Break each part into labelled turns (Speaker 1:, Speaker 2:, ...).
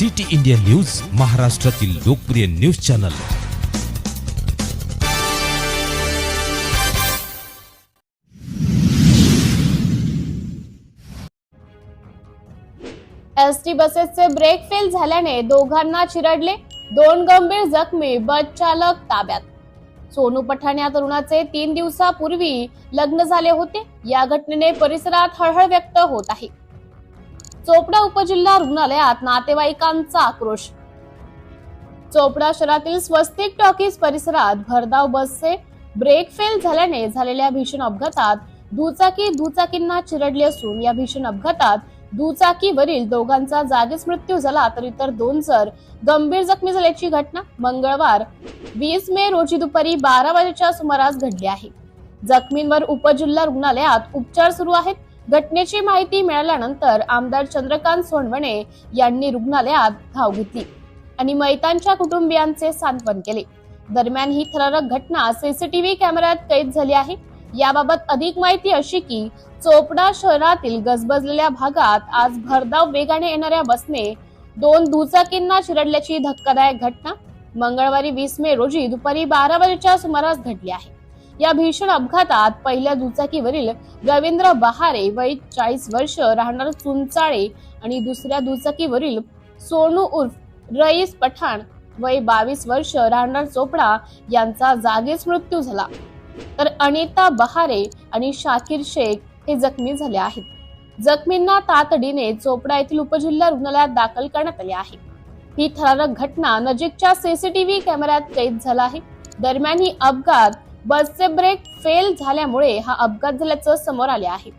Speaker 1: City India news महाराष्ट्रातील लोकप्रिय news channel.
Speaker 2: S T बसेसचे ब्रेक फेल झाल्याने दोघांना चिरडले दोन गंभीर जखमी बस चालक ताब्यात. सोनू पठाण या तरुणाचे तीन दिवसापूर्वी लग्न झाले होते. या घटनेने परिसरात हळहळ व्यक्त होत आहे. चोपडा उपजिल्हा रुग्णालयात नातेवाईकांचा आक्रोश. चोपडा शहरातील स्वस्तिक टॉकीज परिसरात भरधाव बसचे ब्रेक फेल झाल्याने झालेल्या भीषण अपघातात दुचाकी दुचाकींना चिरडली असून या भीषण अपघातात दुचाकीवरील दोघांचा जागीच मृत्यू झाला तर इतर दोन जर गंभीर जखमी झाल्याची घटना मंगळवार वीस मे रोजी दुपारी बारा वाजेच्या सुमारास घडली आहे. जखमींवर उपजिल्हा रुग्णालयात उपचार सुरू आहेत. घटनेची माहिती मिळाल्यानंतर आमदार चंद्रकांत सोनवणे यांनी रुग्णालयात धाव घेतली आणि मैतांच्या कुटुंबियांचे सांत्वन केले. दरम्यान ही थरारक घटना सीसीटीव्ही कॅमेऱ्यात कैद झाली आहे. याबाबत अधिक माहिती अशी की चोपडा शहरातील गजबजलेल्या भागात आज भरधाव वेगाने येणाऱ्या बसने दोन दुचाकींना चिरडल्याची धक्कादायक घटना. मंगळवारी वीस मे रोजी दुपारी बारा वाजेच्या सुमारास घडली आहे. या भीषण अपघातात पहिल्या दुचाकीवरील रवींद्र बहारे वय चाळीस वर्ष राहणार चुंचाळे आणि दुसऱ्या दुचाकीवरील सोनू उर्फ रईस पठाण वय बावीस वर्ष राहणार चोपडा यांचा जागीच मृत्यू झाला. तर अनिता बहारे आणि शाकिर शेख हे जखमी झाले आहेत. जखमींना तातडीने चोपडा येथील उपजिल्हा रुग्णालयात दाखल करण्यात आले आहे. ही थरारक घटना नजीकच्या सीसीटीव्ही कॅमेऱ्यात कैद झाला आहे. दरम्यान ही अपघात बसचे ब्रेक फेल झाल्यामुळे हा अपघात झाल्याचं समोर आले आहे.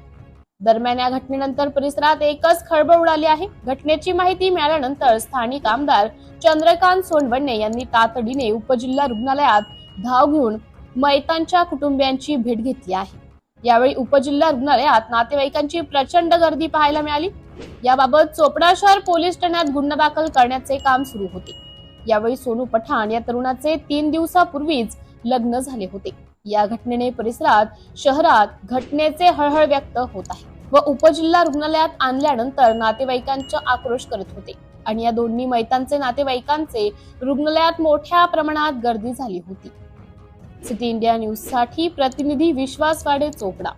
Speaker 2: दरम्यान या घटनेनंतर परिसरात एकच खळबळ उडाली आहे. घटनेची माहिती मिळाल्यानंतर स्थानिक आमदार चंद्रकांत सोनवणे यांनी तातडीने उपजिल्हा रुग्णालयात धाव घेऊन मैतांच्या कुटुंबियांची भेट घेतली आहे. यावेळी उपजिल्हा रुग्णालयात नातेवाईकांची प्रचंड गर्दी पाहायला मिळाली. याबाबत चोपडा शहर पोलीस ठाण्यात गुन्हा दाखल करण्याचे काम सुरू होते. यावेळी सोनू पठाण या तरुणाचे तीन दिवसापूर्वीच लग्न झाले होते. या घटनेने परिसरात शहरात घटनेचे हळहळ व्यक्त होत आहे व उपजिल्हा रुग्णालयात आणल्यानंतर नातेवाईकांचा आक्रोश करत होते आणि या दोन्ही मैतांचे नातेवाईकांचे रुग्णालयात मोठ्या प्रमाणात गर्दी झाली होती. सिटी इंडिया न्यूजसाठी प्रतिनिधी विश्वास वाडे चोपडा.